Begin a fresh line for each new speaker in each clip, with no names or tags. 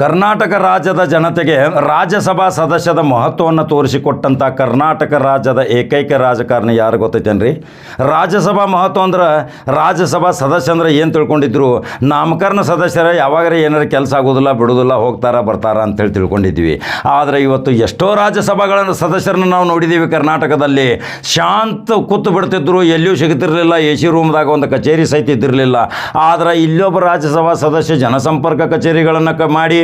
ಕರ್ನಾಟಕ ರಾಜ್ಯದ ಜನತೆಗೆ ರಾಜ್ಯಸಭಾ ಸದಸ್ಯದ ಮಹತ್ವವನ್ನು ತೋರಿಸಿಕೊಟ್ಟಂಥ ಕರ್ನಾಟಕ ರಾಜ್ಯದ ಏಕೈಕ ರಾಜಕಾರಣಿ ಯಾರು ಗೊತ್ತೈತೇನ್ರಿ? ರಾಜ್ಯಸಭಾ ಮಹತ್ವ ಅಂದ್ರೆ ರಾಜ್ಯಸಭಾ ಸದಸ್ಯ ಅಂದ್ರೆ ಏನು ತಿಳ್ಕೊಂಡಿದ್ರು? ನಾಮಕರಣ ಸದಸ್ಯರ ಯಾವಾಗ ಏನಾರು ಕೆಲಸ ಆಗೋದಿಲ್ಲ, ಬಿಡೋದಿಲ್ಲ, ಹೋಗ್ತಾರ, ಬರ್ತಾರ ಅಂತೇಳಿ ತಿಳ್ಕೊಂಡಿದ್ವಿ. ಆದರೆ ಇವತ್ತು ಎಷ್ಟೋ ರಾಜ್ಯಸಭಾಗಳ ಸದಸ್ಯರನ್ನ ನಾವು ನೋಡಿದ್ದೀವಿ ಕರ್ನಾಟಕದಲ್ಲಿ. ಶಾಂತ ಕೂತು ಬಿಡ್ತಿದ್ರು, ಎಲ್ಲಿಯೂ ಸಿಗ್ತಿರ್ಲಿಲ್ಲ, ಎ ಸಿ ರೂಮ್ದಾಗ ಒಂದು ಕಚೇರಿ ಸಹಿತ ಇದ್ದಿರಲಿಲ್ಲ. ಆದರೆ ಇಲ್ಲೊಬ್ಬ ರಾಜ್ಯಸಭಾ ಸದಸ್ಯ ಜನಸಂಪರ್ಕ ಕಚೇರಿಗಳನ್ನು ಮಾಡಿ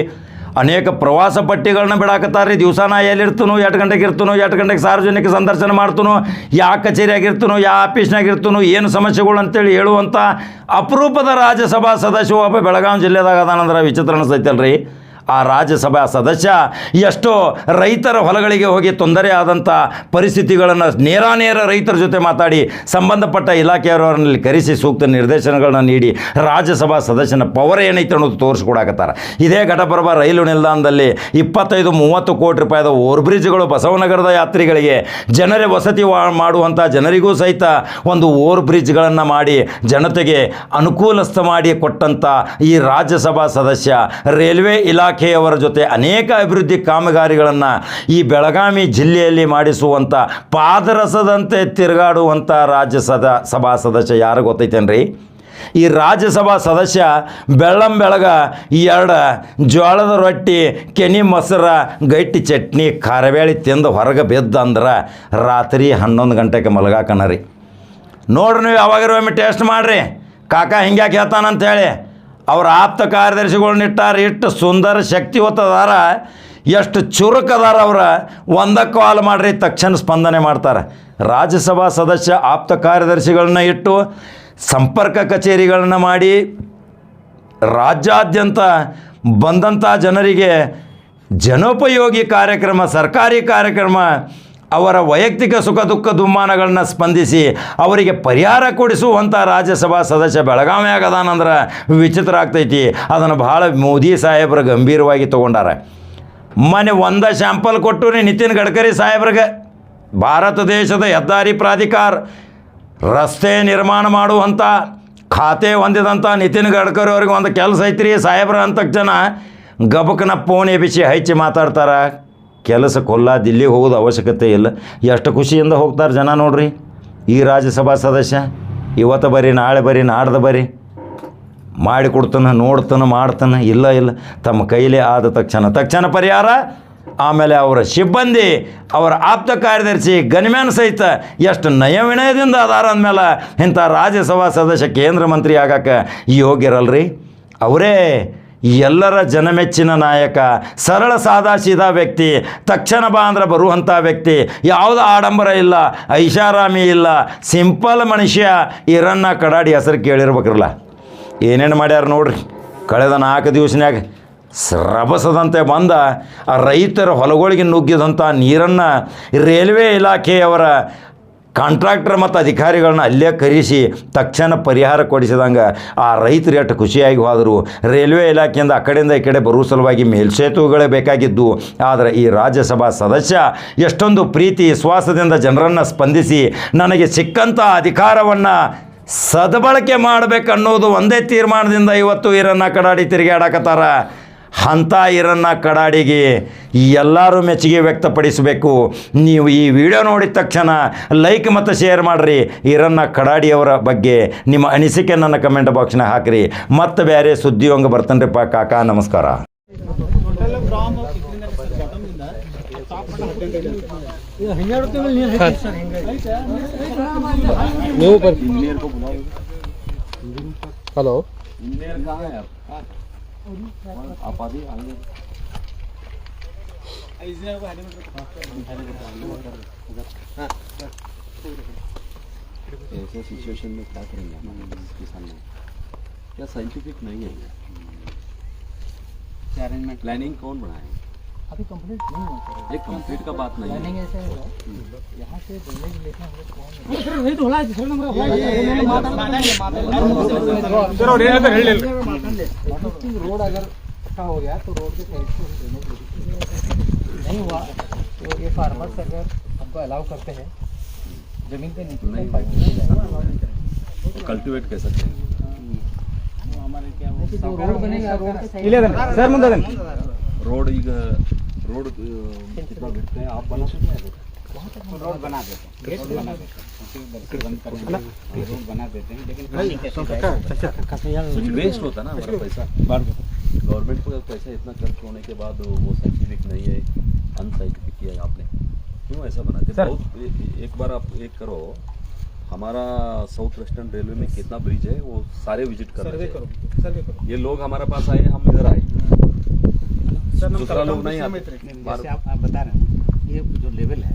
ಅನೇಕ ಪ್ರವಾಸ ಪಟ್ಟಿಗಳನ್ನ ಬಿಡಾಕತ್ತಾರೆ ದಿವಸ ನಾ ಎಲ್ಲಿರ್ತನು, ಎಷ್ಟು ಗಂಟೆಗೆ ಇರ್ತನು, ಎಷ್ಟು ಗಂಟೆಗೆ ಸಾರ್ವಜನಿಕ ಸಂದರ್ಶನ ಮಾಡ್ತನು ಯಾವ ಕಚೇರಿಯಾಗಿರ್ತನೋ ಯಾವ ಇರ್ತನು, ಏನು ಸಮಸ್ಯೆಗಳು ಅಂತೇಳಿ ಹೇಳುವಂಥ ಅಪರೂಪದ ರಾಜ್ಯಸಭಾ ಸದಸ್ಯ ಒಬ್ಬ ಬೆಳಗಾವಿ ಜಿಲ್ಲೆದಾಗ ಅದಾನಂದ್ರೆ ವಿಚಿತ್ರ ಅನಿಸ್ತೈತಲ್ರಿ ಆ ರಾಜ್ಯಸಭಾ ಸದಸ್ಯ ಎಷ್ಟೋ ರೈತರ ಹೊಲಗಳಿಗೆ ಹೋಗಿ ತೊಂದರೆ ಆದಂಥ ಪರಿಸ್ಥಿತಿಗಳನ್ನು ನೇರಾನೇರ ರೈತರ ಜೊತೆ ಮಾತಾಡಿ ಸಂಬಂಧಪಟ್ಟ ಇಲಾಖೆಯವರವರಲ್ಲಿ ಕರೆಸಿ ಸೂಕ್ತ ನಿರ್ದೇಶನಗಳನ್ನು ನೀಡಿ ರಾಜ್ಯಸಭಾ ಸದಸ್ಯನ ಪವರ್ ಏನೈತೆ ಅನ್ನೋದು ತೋರಿಸ್ಕೊಡಾಕತ್ತಾರೆ. ಇದೇ ಘಟಪ್ರಭ ರೈಲು ನಿಲ್ದಾಣದಲ್ಲಿ ಇಪ್ಪತ್ತೈದು, ಮೂವತ್ತು ಕೋಟಿ ರೂಪಾಯಿದ ಓವರ್ಬ್ರಿಡ್ಜ್ಗಳು ಬಸವನಗರದ ಯಾತ್ರಿಗಳಿಗೆ ಜನರೇ ವಸತಿ ಮಾಡುವಂಥ ಜನರಿಗೂ ಸಹಿತ ಒಂದು ಓವರ್ ಬ್ರಿಡ್ಜ್ಗಳನ್ನು ಮಾಡಿ ಜನತೆಗೆ ಅನುಕೂಲಸ್ಥ ಮಾಡಿ ಕೊಟ್ಟಂಥ ಈ ರಾಜ್ಯಸಭಾ ಸದಸ್ಯ ರೈಲ್ವೆ ಇಲಾಖೆಯವರ ಜೊತೆ ಅನೇಕ ಅಭಿವೃದ್ಧಿ ಕಾಮಗಾರಿಗಳನ್ನು ಈ ಬೆಳಗಾವಿ ಜಿಲ್ಲೆಯಲ್ಲಿ ಮಾಡಿಸುವಂಥ ಪಾದರಸದಂತೆ ತಿರುಗಾಡುವಂಥ ರಾಜ್ಯಸಭಾ ಸಭಾ ಸದಸ್ಯ ಯಾರು ಗೊತ್ತೈತೇನ್ರಿ? ಈ ರಾಜ್ಯಸಭಾ ಸದಸ್ಯ ಬೆಳ್ಳಂ ಬೆಳಗ ಎರಡು ಜೋಳದ ರೊಟ್ಟಿ, ಕೆನಿ ಮೊಸರ, ಗಟ್ಟಿ ಚಟ್ನಿ, ಖಾರಬೇಳಿ ತಿಂದು ಹೊರಗೆ ಬಿದ್ದ ಅಂದ್ರೆ ರಾತ್ರಿ ಹನ್ನೊಂದು ಗಂಟೆಗೆ ಮಲಗಾಕನ ರೀ. ನೋಡ್ರಿ ನೀವು ಯಾವಾಗಿರೋ ಒಮ್ಮೆ ಟೇಸ್ಟ್ ಮಾಡಿರಿ. ಕಾಕ ಹಿಂಗ್ಯಾಕೆ ಹೇಳ್ತಾನಂತ ಹೇಳಿ. ಅವ್ರ ಆಪ್ತ ಕಾರ್ಯದರ್ಶಿಗಳನ್ನ ಇಟ್ಟಾರ ಇಟ್ಟು ಸುಂದರ ಶಕ್ತಿವತ್ತದಾರ ಎಷ್ಟು ಚುರುಕದಾರ ಅವರ. ಒಂದಕ್ಕೆ ಕಾಲ್ ಮಾಡ್ರಿ, ತಕ್ಷಣ ಸ್ಪಂದನೆ ಮಾಡ್ತಾರೆ. ರಾಜ್ಯಸಭಾ ಸದಸ್ಯ ಆಪ್ತ ಕಾರ್ಯದರ್ಶಿಗಳನ್ನ ಇಟ್ಟು ಸಂಪರ್ಕ ಕಚೇರಿಗಳನ್ನ ಮಾಡಿ, ರಾಜ್ಯಾದ್ಯಂತ ಬಂದಂಥ ಜನರಿಗೆ ಜನೋಪಯೋಗಿ ಕಾರ್ಯಕ್ರಮ, ಸರ್ಕಾರಿ ಕಾರ್ಯಕ್ರಮ ಅವರ ವೈಯಕ್ತಿಕ ಸುಖ ದುಃಖ ದುಮ್ಮಾನಗಳನ್ನ ಸ್ಪಂದಿಸಿ ಅವರಿಗೆ ಪರಿಹಾರ ಕೊಡಿಸುವಂಥ ರಾಜ್ಯಸಭಾ ಸದಸ್ಯ ಬೆಳಗಾವಿ ಅದಾನಂದ್ರೆ ವಿಚಿತ್ರ ಆಗ್ತೈತಿ. ಅದನ್ನು ಭಾಳ ಮೋದಿ ಸಾಹೇಬ್ರ ಗಂಭೀರವಾಗಿ ತೊಗೊಂಡಾರ. ಮನೆ ಒಂದ ಶಾಂಪಲ್ ಕೊಟ್ಟು ನಿತಿನ್ ಗಡ್ಕರಿ ಸಾಹೇಬ್ರಿಗೆ. ಭಾರತ ದೇಶದ ಹೆದ್ದಾರಿ ಪ್ರಾಧಿಕಾರ. ರಸ್ತೆ ನಿರ್ಮಾಣ ಮಾಡುವಂಥ ಖಾತೆ ಹೊಂದಿದಂಥ ನಿತಿನ್ ಗಡ್ಕರಿ ಅವ್ರಿಗೆ ಒಂದು ಕೆಲಸ ಐತ್ರಿ ಸಾಹೇಬ್ರ ಅಂತ ಜನ ಗಬಕನ ಫೋನ್ ಬಿಸಿ ಹಚ್ಚಿ ಮಾತಾಡ್ತಾರೆ. ಕೆಲಸ ಕೊಲ್ಲ ದಿಲ್ಲಿಗೆ ಹೋಗೋದು ಅವಶ್ಯಕತೆ ಇಲ್ಲ. ಎಷ್ಟು ಖುಷಿಯಿಂದ ಹೋಗ್ತಾರೆ ಜನ ನೋಡ್ರಿ. ಈ ರಾಜ್ಯಸಭಾ ಸದಸ್ಯ, ಇವತ್ತು ಬರಿ, ನಾಳೆ ಬರಿ, ನಾಡ್ದು ಬರಿ ಮಾಡಿ ಕೊಡ್ತಾನೆ, ನೋಡ್ತಾನೆ, ಮಾಡ್ತಾನೆ, ಇಲ್ಲ ಇಲ್ಲ. ತಮ್ಮ ಕೈಲೇ ಆದ ತಕ್ಷಣ ತಕ್ಷಣ ಪರಿಹಾರ, ಆಮೇಲೆ ಅವರ ಸಿಬ್ಬಂದಿ, ಅವರ ಆಪ್ತ ಕಾರ್ಯದರ್ಶಿ, ಗನ್ಮ್ಯಾನ್ ಸಹಿತ ಎಷ್ಟು ನಯವಿನಯದಿಂದ ಅದಾರ ಅಂದಮೇಲೆ ಇಂಥ ರಾಜ್ಯಸಭಾ ಸದಸ್ಯ ಕೇಂದ್ರ ಮಂತ್ರಿ ಆಗಕ್ಕೆ ಯೋಗ್ಯರಲ್ರಿ. ಅವರೇ ಎಲ್ಲರ ಜನಮೆಚ್ಚಿನ ನಾಯಕ, ಸರಳ ಸಾದಾ ಸೀದಾ ವ್ಯಕ್ತಿ, ತಕ್ಷಣ ಬಾ ಅಂದ್ರೆ ಬರುವಂಥ ವ್ಯಕ್ತಿ, ಯಾವುದೇ ಆಡಂಬರ ಇಲ್ಲ, ಐಷಾರಾಮಿ ಇಲ್ಲ, ಸಿಂಪಲ್ ಮನುಷ್ಯ, ಇರನ್ನ ಕಡಾಡಿ ಹೆಸರು ಕೇಳಿರ್ಬೇಕ್ರಲ್ಲ. ಏನೇನು ಮಾಡ್ಯಾರ ನೋಡ್ರಿ, ಕಳೆದ ನಾಲ್ಕು ದಿವಸನಾಗ ಸ್ರಬಸದಂತೆ ಬಂದ ಆ ರೈತರ ಹೊಲಗಳಿಗೆ ನುಗ್ಗಿದಂಥ ನೀರನ್ನು ರೈಲ್ವೆ ಇಲಾಖೆಯವರ ಕಾಂಟ್ರಾಕ್ಟರ್ ಮತ್ತು ಅಧಿಕಾರಿಗಳನ್ನ ಅಲ್ಲೇ ಕರೆಸಿ ತಕ್ಷಣ ಪರಿಹಾರ ಕೊಡಿಸಿದಂಗೆ ಆ ರೈತರು ಎಷ್ಟು ಖುಷಿಯಾಗಿ ಹೋದರು. ರೈಲ್ವೆ ಇಲಾಖೆಯಿಂದ ಆ ಕಡೆಯಿಂದ ಈ ಕಡೆ ಬರುವ ಸಲುವಾಗಿ ಮೇಲ್ಸೇತುವೆಗಳೇ ಬೇಕಾಗಿದ್ದು, ಆದರೆ ಈ ರಾಜ್ಯಸಭಾ ಸದಸ್ಯ ಎಷ್ಟೊಂದು ಪ್ರೀತಿ, ವಿಶ್ವಾಸದಿಂದ ಜನರನ್ನು ಸ್ಪಂದಿಸಿ ನನಗೆ ಸಿಕ್ಕಂಥ ಅಧಿಕಾರವನ್ನು ಸದ್ಬಳಕೆ ಮಾಡಬೇಕನ್ನೋದು ಒಂದೇ ತೀರ್ಮಾನದಿಂದ ಇವತ್ತು ಇರನ್ನು ಕಡಾಡಿ ತಿರುಗಾಡಕತ್ತಾರ. ಅಂಥ ಇರನ್ನ ಕಡಾಡಿಗೆ ಎಲ್ಲರೂ ಮೆಚ್ಚುಗೆ ವ್ಯಕ್ತಪಡಿಸಬೇಕು. ನೀವು ಈ ವಿಡಿಯೋ ನೋಡಿದ ತಕ್ಷಣ ಲೈಕ್ ಮತ್ತು ಶೇರ್ ಮಾಡಿರಿ. ಇರನ್ನ ಕಡಾಡಿಯವರ ಬಗ್ಗೆ ನಿಮ್ಮ ಅನಿಸಿಕೆ ನನ್ನ ಕಮೆಂಟ್ ಬಾಕ್ಸ್ನಾಗ ಹಾಕಿರಿ. ಮತ್ತು ಬೇರೆ ಸುದ್ದಿ ಹಂಗೆ ಬರ್ತಾನೆ ರೀ ಕಾಕಾ, ನಮಸ್ಕಾರ.
ऐसे सिचुएशन में क्या करेंगे इसके सामने। क्या साइंटिफिक नहीं है
अरेंजमेंट
प्लानिंग कौन बनाए
अभी कंप्लीट नहीं हुआ
एक कंप्लीट का बात नहीं
प्लानिंग ऐसा है। यहाँ से ड्रेनेज लेके हम लोग कौन है? नहीं तो होला है दूसरे नंबर
होला है।
माता माता माता
चलो रेल
पे रेल तो ले लो। रोड अगर का हो गया तो रोड के साइड से हम ड्रेनेज लेके नहीं हुआ तो ये फार्मर्स अगर हमको अलाउ करते हैं जमीन पे नीचे
नहीं।
पाइप नहीं जाएगा
कल्टिवेट कैसे करेंगे
तो रोड बनेगा रोड के साइड
ಸರ್ ಮುಂದೆ
रोड ಈಗ रोड अ, कितना बिकते हैं आप बना सकते हैं
रोड बना देते हैं बना देते हैं क्योंकि उधर से बंद करके रोड बना देते हैं लेकिन पानी कैसे जाएगा
कुछ वेस्ट होता ना हमारा पैसा गवर्नमेंट को पैसा इतना खर्च होने के बाद वो साइंटिफिक नहीं है अनसाइंटिफिक किया है आपने क्यों ऐसा बनाते बहुत एक बार आप एक करो हमारा साउथ वेस्टर्न रेलवे में कितना ब्रिज है वो सारे विज़िट कर। सर्वे करो सर्वे करो ये लोग हमारे पास आए हम इधर आए। दूसरा लोग नहीं आते।
आप, आप बता रहे हैं ये जो लेवल है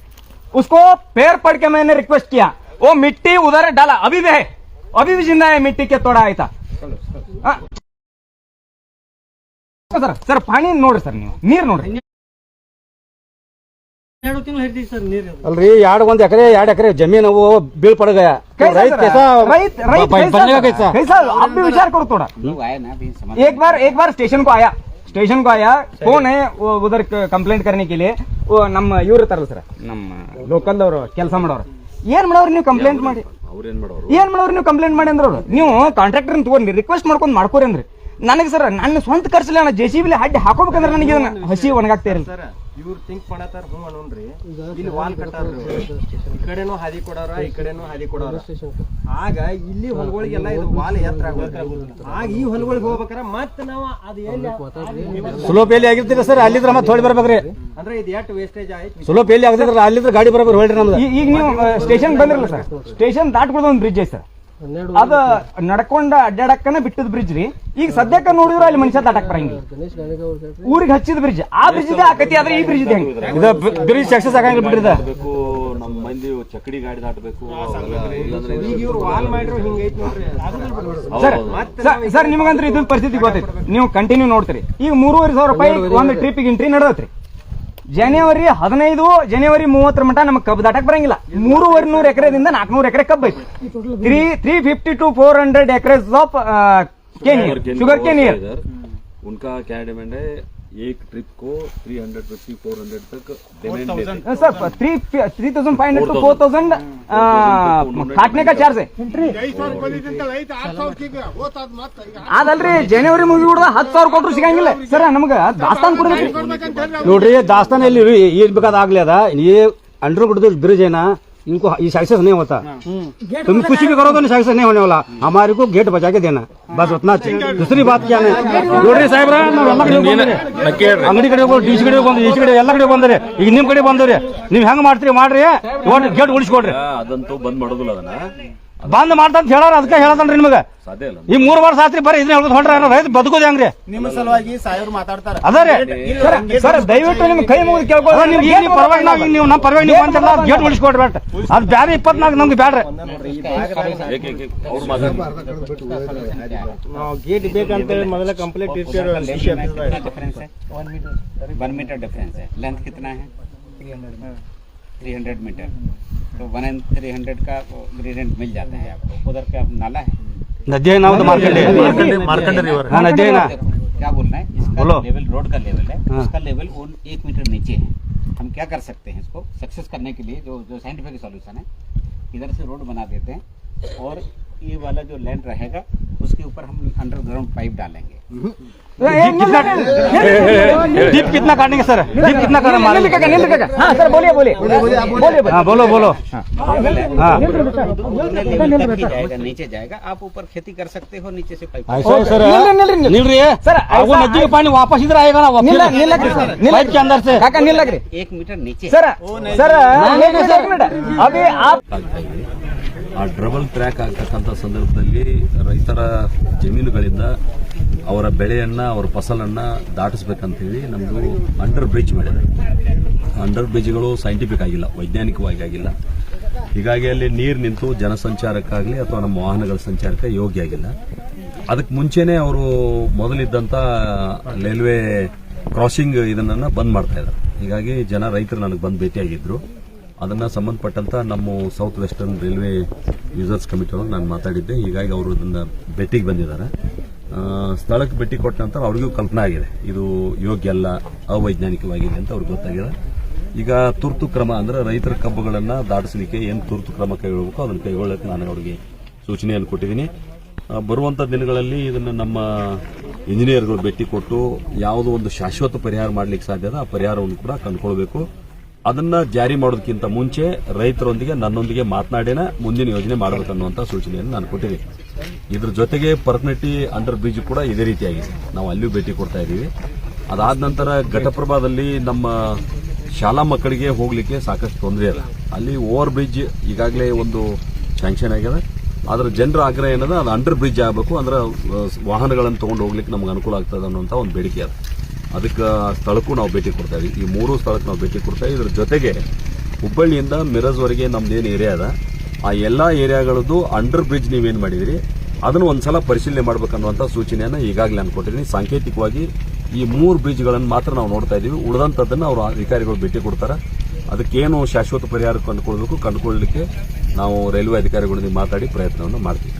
उसको पैर पड़ के मैंने रिक्वेस्ट किया वो मिट्टी उधर डाला अभी भी है अभी भी जिंदा है मिट्टी के तोड़ा आयता हाँ। ಸರ್ ಸರ್ ಪಾನಿ ನೋಡ್ರಿ ಸರ್ ನೀವು ನೀರ್ ನೋಡ್ರಿ
ಅಲ್ರಿ ಎರಡು ಒಂದ್ ಎಕರೆ ಎರಡು ಎಕರೆ ಜಮೀನು ಅವು ಬೀಳ್ ಪಡಗ
कैसा
ರೈತ
सर?
कैसा
रईत रईत
ब-
कैसा
बनेगा
सर?
कैसा
कैसा आप भी विचार करो थोड़ा
लोग आए ना अभी समझ
एक बार एक बार स्टेशन को आया स्टेशन को आया कौन है वो उधर ಕಂಪ್ಲೇಂಟ್ करने के लिए वो ನಮ್ಮ ಇವ್ರು ಇರ್ತಾರಲ್ಲ ಸರ್ ನಮ್ಮ ಲೋಕಲ್ ಅವರು ಕೆಲಸ ಮಾಡೋರು ಏನ್ ಮಾಡೋರು ನೀವು ಕಂಪ್ಲೇಂಟ್ ಮಾಡಿ
ಅವ್ರೇನ್ ಮಾಡೋರು
ಏನ್ ಮಾಡೋರು ನೀವು ಕಂಪ್ಲೇಂಟ್ ಮಾಡಿ ಅಂದ್ರು ಅವ್ರು. ನೀವು ಕಾಂಟ್ರಾಕ್ಟರ್ ತಗೊಂಡ್ರಿ ರಿಕ್ವೆಸ್ಟ್ ಮಾಡ್ಕೊಂಡು ಮಾಡ್ಕೋರಿ ಅಂದ್ರಿ ನನಗೆ ಸರ್ ನನ್ನ ಸ್ವಂತ ಖರ್ಚಲ್ಲಿ ನಾನು ಜೆ ಸಿ ಬಿಲಿ ಹಡ್ಡಿ ಹಾಕೋಬೇಕಂದ್ರೆ ನನಗೆ ಇದನ್ನ ಹಸಿ ಒಣಗಾಗ್ತಾ ಇರಲ್ಲ
ಸರ್ ಇವ್ರು ಥಿಂಕ್ ಮಾಡತ್ತಾರ ಹ್ಞೂ ಅನ್ನೋನ್ರಿ. ಇಲ್ಲಿ ವಾಲ್ ಕಟ್ಟಾರ. ಈ ಕಡೆನೂ ಹಾದಿ ಕೊಡೋರ ಈ ಕಡೆನೂ ಹಾದಿ ಕೊಡೋರ. ಆಗ ಇಲ್ಲಿ ಹೊಲಗಳಿಗೆಲ್ಲ ಇದು ವಾಲ್ ಎತ್ತರ. ಆಗ ಈ ಹೊಲಗಳಿಗೆ ಹೋಗ್ಬೇಕಾರ ಮತ್ತೆ ನಾವು ಅದು ಎಲ್ಲಿ ಸ್ಲೋಪ್ ಎಲ್ಲಿ ಆಗಿರ್ತೀರಿ ಸರ್ ಅಲ್ಲಿದ್ರ ಮತ್ತೆ ಹೊಳಿ ಬರ್ಬೇಕ್ರಿ. ಅಂದ್ರೆ ಇದು ಎಷ್ಟು ವೇಸ್ಟೇಜ್ ಆಯ್ತು ಸ್ಲೋಪ್ ಎಲ್ಲಿ ಆಗ್ತಿದ್ರ ಅಲ್ಲಿದ್ರ ಗಾಡಿ ಬರ್ಬೇಕು ಹೊಳ್ರಿ ನಮ್ದು.
ಈಗ ನೀವು ಸ್ಟೇಷನ್ ಬಂದಿರಲ್ಲ ಸರ್ ಸ್ಟೇಷನ್ ದಾಟ್ಬಿಡ್ದು ಒಂದು ಬ್ರಿಡ್ಜ್ ಐತೆ ಸರ್. ಅದ ನಡ್ಕೊಂಡ ಅಡ್ಡಾಡಕ್ಕನ ಬಿಟ್ಟದ ಬ್ರಿಡ್ಜ್ ರೀ. ಈಗ ಸದ್ಯಕ್ಕ ನೋಡಿದ್ರ ಅಲ್ಲಿ ಮನುಷ್ಯ ದಾಟಕ್ ಬರಂಗಿಲ್ಲ. ಊರಿಗೆ ಹಚ್ಚಿದ ಬ್ರಿಡ್ಜ್ ಆ ಬ್ರಿಡ್ಜ್ ಇದೆ ಆಕತಿ ಆದ್ರೆ ಈ ಬ್ರಿಡ್ಜ್ ಇದೆ ಇದ
ಇದು ಬ್ರಿಡ್ಜ್ ಸಕ್ಸಸ್ ಆಗಂಗಿಲ್ಲ ಬಿಟ್ಟಿದ ಇದು.
ನಮ್ಮ ಮಂದಿ ಚಕಡಿ ಗಾಡಿ ದಾಟಬೇಕು ಅವೆಲ್ಲ
ಈಗ ಇವ್ರು ವಾಲ್ ಮಾಡಿರೋ ಹಿಂಗೈತಿ ನೋಡ್ರಿ.
ಸರ್ ನಿಮಗಂದ್ರೆ ಇದನ್ನ ಪರಿಸ್ಥಿತಿ ಗೊತ್ತೈತಿ. ನೀವು ಕಂಟಿನ್ಯೂ ನೋಡ್ತೀರಿ. ಈಗ ಮೂರುವರೆ ಸಾವಿರ ರೂಪಾಯಿ ಒಂದು ಟ್ರಿಪ್ ಎಂಟ್ರಿ ನಡೆದತ್ರಿ. ಜನವರಿ ಹದಿನೈದು ಜನವರಿ ಮೂವತ್ತರ ಮಟ್ಟ ನಮ್ಗೆ ಕಬ್ಬು ದಾಟಕ್ ಬರಂಗಿಲ್ಲ. ಮೂರುವರೆ ನೂರು ಎಕರೆದಿಂದ ನಾಲ್ಕನೂರು ಎಕರೆ ಕಬ್ಬು ಐತಿ. Three three fifty to four hundred acres of ಕೆನಿಯರ್ sugar cane
ಉನ್ಕಾ एक ट्रिप को 300 फिफ्टी फोर हंड्रेड तक पेमेंट देते हैं
sir three three thousand five hundred two four thousand ಕಾಟ್ನೆ का ಚಾರ್ಜ್ ಅದಲ್ರಿ ಜನವರಿ ಮುಗಿ ಹುಡ್ದ ಹತ್ತು ಸಾವಿರ ಕೊಟ್ರು ಸಿಗಂಗಿಲ್ಲ ಸರ್ ನಮ್ಗ ದಾಸ್ತಾನ್ ಕೊಡ್ಬೇಕ್ರಿ
ನೋಡ್ರಿ दास्तान ಇಲ್ಲಿ ये ಬೇಕಾದ ಆಗ್ಲಿ ಅದ ये अंडरग्राउंड ब्रिज है ना इनको ये सक्सेस नहीं होता तुम कुछ भी करो तो सक्सेस नहीं होने वाला हमारे को गेट बचा के देना बस उतना चाहिए दूसरी बात क्या है ನೋಡ್ರಿ ಸಾಹೇಬ್ರ ನಾವೆಲ್ಲ ಕಡೆ ಬಂದ್ರಿ ಅಂಗಡಿ ಕಡೆ ಹೋಗಿ ಡಿ ಸಿ ಕಡೆ ಬಂದ್ರಿ ಈ ಕಡೆ ಎಲ್ಲ ಕಡೆ ಬಂದ್ರಿ ಈಗ ನಿಮ್ ಕಡೆ ಬಂದ್ರಿ ನೀವ್ ಹೆಂಗ್ ಮಾಡ್ತೀರಿ ಮಾಡ್ರಿ ಗೇಟ್ ಉಳಿಸ್ಕೊಡ್ರಿ
ಅದಂತೂ ಬಂದ್ ಮಾಡೋದಿಲ್ಲ ಅದನ್ನ
ಬಂದ್ ಮಾಡ್ತಾ ಅಂತ ಹೇಳಾರ ಅದಕ್ಕೆ ಹೇಳತನ್ರಿ ನಿಮಗೆ
ಸಾಧ್ಯ ಇಲ್ಲ
ಈ ಮೂರ್ ವರ್ಷ ಆತ್ರಿ ಬರೀ ಇದನ್ನ ಹೇಳ್ಕೊತ ಹೊಂಟ್ರ ರೈತ ಬದುಕೋದು ಹೆಂಗ್ರಿ
ನಿಮ್ಮ ಸಲುವಾಗಿ ಸಾಯೋರು ಮಾತಾಡ್ತಾರ
ಅದ ರೀ
ಸರ್ ಸರ್ ದಯವಿಟ್ಟು ನಿಮ್ ಕೈ ಮುಗಿದು ಕೇಳ್ಕೊಳ್ಳಿ
ಅದ ನೀವು ಈಗ ಪರವಾಗಿ ನಾವು ನೀವು ನಮ್ಮ ಪರವಾಗಿ ನೀವು ಬಂದಿಲ್ಲ ಗೇಟ್ ಉಳಿಸ್ಕೊಡ್ರಿ ಬೇಡ ಅದು ಬ್ಯಾರೆ ಇಪ್ಪತ್ನಾಲ್ಕು ನಮ್ಗೆ ಬ್ಯಾಡ್ರಿ
ಏಕ್ ಏಕ್ ಏಕ್ ಅವ್ರು ಮಾತಾಡ್ತಾರೆ
ನಾವು ಗೇಟ್ ಬೇಕಂತೇಳಿ ಮೊದಲ ಕಂಪ್ಲೇಂಟ್
डिफरेंस है वन मीटर डिफरेंस है लेंथ कितना है थ्री हंड्रेड मीटर तो वन एंड थ्री हंड्रेड का ग्रेडियंट मिल जाता है आपको। उधर का नाला है।
नदी है ना मार्केट है? मार्केट रिवर हाँ नदी है। ना?
क्या बोलना है? इसका लेवल रोड का लेवल है।
हाँ।
उसका लेवल ओन एक मीटर नीचे है। हम क्या कर सकते हैं इसको? सक्सेस करने के लिए जो जो साइंटिफिक सॉल्यूशन है इधर से रोड बना देते हैं और ये वाला जो लैंड रहेगा उसके ऊपर हम अंडरग्राउंड पाइप डालेंगे।
डीप कितना काटेंगे सर? डीप कितना करना
हाँ सर बोलिए बोलिए। बोलिए
हाँ, बोलो बोलो। हाँ।
हाँ, नीचे जाएगा आप ऊपर खेती कर सकते हो नीचे से पाइप।
सर नील रही है?
सर
वो नदी का पानी वापस इधर आएगा ना
नील
पाइप के अंदर से।
काका नील लग रही
एक मीटर नीचे।
सर सर अभी आप
ಆ ಡ್ರಬಲ್ ಟ್ರ್ಯಾಕ್ ಆಗ್ತಕ್ಕಂಥ ಸಂದರ್ಭದಲ್ಲಿ ರೈತರ ಜಮೀನುಗಳಿಂದ ಅವರ ಬೆಳೆಯನ್ನ, ಅವರ ಫಸಲನ್ನು ದಾಟಿಸ್ಬೇಕಂತೇಳಿ ನಮ್ಮದು ಅಂಡರ್ ಬ್ರಿಡ್ಜ್ ಮಾಡಿದೆ. ಅಂಡರ್ ಬ್ರಿಡ್ಜ್ಗಳು ಸೈಂಟಿಫಿಕ್ ಆಗಿಲ್ಲ, ವೈಜ್ಞಾನಿಕವಾಗಿ ಆಗಿಲ್ಲ. ಹೀಗಾಗಿ ಅಲ್ಲಿ ನೀರು ನಿಂತು ಜನಸಂಚಾರಕ್ಕಾಗಲಿ ಅಥವಾ ನಮ್ಮ ವಾಹನಗಳ ಸಂಚಾರಕ್ಕೆ ಯೋಗ್ಯ ಆಗಿಲ್ಲ. ಅದಕ್ಕೆ ಮುಂಚೆನೇ ಅವರು ಮೊದಲಿದ್ದಂಥ ರೈಲ್ವೆ ಕ್ರಾಸಿಂಗ್ ಇದನ್ನ ಬಂದ್ ಮಾಡ್ತಾ ಇದ್ದಾರೆ. ಹೀಗಾಗಿ ಜನ, ರೈತರು ನನಗೆ ಬಂದು ಭೇಟಿಯಾಗಿದ್ರು ಅದನ್ನ ಸಂಬಂಧಪಟ್ಟಂತ ನಮ್ಮ south western railway users committee ನಾನು ಮಾತಾಡಿದ್ದೆ. ಹೀಗಾಗಿ ಅವರು ಅದನ್ನು ಭೇಟಿಗೆ ಬಂದಿದ್ದಾರೆ. ಸ್ಥಳಕ್ಕೆ ಭೇಟಿ ಕೊಟ್ಟ ನಂತರ ಅವ್ರಿಗೂ ಕಲ್ಪನೆ ಆಗಿದೆ. ಇದು ಯೋಗ್ಯ ಅಲ್ಲ, ಅವೈಜ್ಞಾನಿಕವಾಗಿದೆ ಅಂತ ಅವ್ರಿಗೆ ಗೊತ್ತಾಗಿದೆ. ಈಗ ತುರ್ತು ಕ್ರಮ ಅಂದ್ರೆ ರೈತರ ಕಬ್ಬುಗಳನ್ನು ದಾಟಿಸಲಿಕ್ಕೆ ಏನು ತುರ್ತು ಕ್ರಮ ಕೈಗೊಳ್ಳಬೇಕು ಅದನ್ನು ಕೈಗೊಳ್ಳಕ್ಕೆ ನಾನು ಅವರಿಗೆ ಸೂಚನೆಯನ್ನು ಕೊಟ್ಟಿದ್ದೀನಿ. ಬರುವಂಥ ದಿನಗಳಲ್ಲಿ ಇದನ್ನು ನಮ್ಮ ಇಂಜಿನಿಯರ್ಗಳು ಭೇಟಿ ಕೊಟ್ಟು ಯಾವುದೋ ಒಂದು ಶಾಶ್ವತ ಪರಿಹಾರ ಮಾಡ್ಲಿಕ್ಕೆ ಸಾಧ್ಯ ಆ ಪರಿಹಾರವನ್ನು ಕೂಡ ಕಂಡುಕೊಳ್ಬೇಕು. ಅದನ್ನ ಜಾರಿ ಮಾಡೋದಕ್ಕಿಂತ ಮುಂಚೆ ರೈತರೊಂದಿಗೆ ನನ್ನೊಂದಿಗೆ ಮಾತನಾಡಿನ, ಮುಂದಿನ ಯೋಜನೆ ಮಾಡಬೇಕನ್ನುವಂತ ಸೂಚನೆಯನ್ನು ನಾನು ಕೊಟ್ಟಿದ್ದೀನಿ. ಇದ್ರ ಜೊತೆಗೆ ಪರ್ಪನಟ್ಟಿ ಅಂಡರ್ ಬ್ರಿಡ್ಜ್ ಕೂಡ ಇದೇ ರೀತಿಯಾಗಿದೆ. ನಾವು ಅಲ್ಲಿಯೂ ಭೇಟಿ ಕೊಡ್ತಾ ಇದ್ದೀವಿ. ಅದಾದ ನಂತರ ಘಟಪ್ರಭಾದಲ್ಲಿ ನಮ್ಮ ಶಾಲಾ ಮಕ್ಕಳಿಗೆ ಹೋಗ್ಲಿಕ್ಕೆ ಸಾಕಷ್ಟು ತೊಂದರೆ ಇಲ್ಲ ಅಲ್ಲಿ ಓವರ್ ಬ್ರಿಡ್ಜ್ ಈಗಾಗಲೇ ಒಂದು ಸ್ಯಾಂಕ್ಷನ್ ಆಗಿದೆ. ಅದರ ಜನರ ಆಗ್ರಹ ಏನದ, ಅದು ಅಂಡರ್ ಬ್ರಿಡ್ಜ್ ಆಗಬೇಕು, ಅಂದ್ರೆ ವಾಹನಗಳನ್ನು ತಗೊಂಡು ಹೋಗ್ಲಿಕ್ಕೆ ನಮ್ಗೆ ಅನುಕೂಲ ಆಗ್ತದೆ ಅನ್ನುವಂಥ ಒಂದು ಬೇಡಿಕೆ ಅದ. ಅದಕ್ಕೆ ಸ್ಥಳಕ್ಕೂ ನಾವು ಭೇಟಿ ಕೊಡ್ತಾ ಈ ಮೂರು ಸ್ಥಳಕ್ಕೆ ನಾವು ಭೇಟಿ ಕೊಡ್ತಾ ಇದ್ರ ಜೊತೆಗೆ ಹುಬ್ಬಳ್ಳಿಯಿಂದ ಮಿರಜ್ವರೆಗೆ ನಮ್ದೇನು ಏರಿಯಾ ಅದ? ಆ ಎಲ್ಲಾ ಏರಿಯಾಗಳದ್ದು ಅಂಡರ್ ಬ್ರಿಡ್ಜ್ ನೀವೇನು ಮಾಡಿದಿರಿ? ಅದನ್ನು ಒಂದ್ಸಲ ಪರಿಶೀಲನೆ ಮಾಡ್ಬೇಕನ್ನುವಂಥ ಸೂಚನೆಯನ್ನ ಈಗಾಗಲೇ ನಾನು ಕೊಟ್ಟಿದ್ದೀನಿ. ಸಾಂಕೇತಿಕವಾಗಿ ಈ ಮೂರು ಬ್ರಿಡ್ಜ್ಗಳನ್ನು ಮಾತ್ರ ನಾವು ನೋಡ್ತಾ ಇದೀವಿ. ಉಳಿದಂಥದ್ದನ್ನು ಅವರು ಅಧಿಕಾರಿಗಳು ಭೇಟಿ ಕೊಡ್ತಾರೆ. ಅದಕ್ಕೇನು ಶಾಶ್ವತ ಪರಿಹಾರ ಕಂಡುಕೊಳ್ಬೇಕು? ಕಂಡುಕೊಳ್ಳಲಿಕ್ಕೆ ನಾವು ರೈಲ್ವೆ ಅಧಿಕಾರಿಗಳೊಂದಿಗೆ ಮಾತಾಡಿ ಪ್ರಯತ್ನವನ್ನು ಮಾಡ್ತೀವಿ.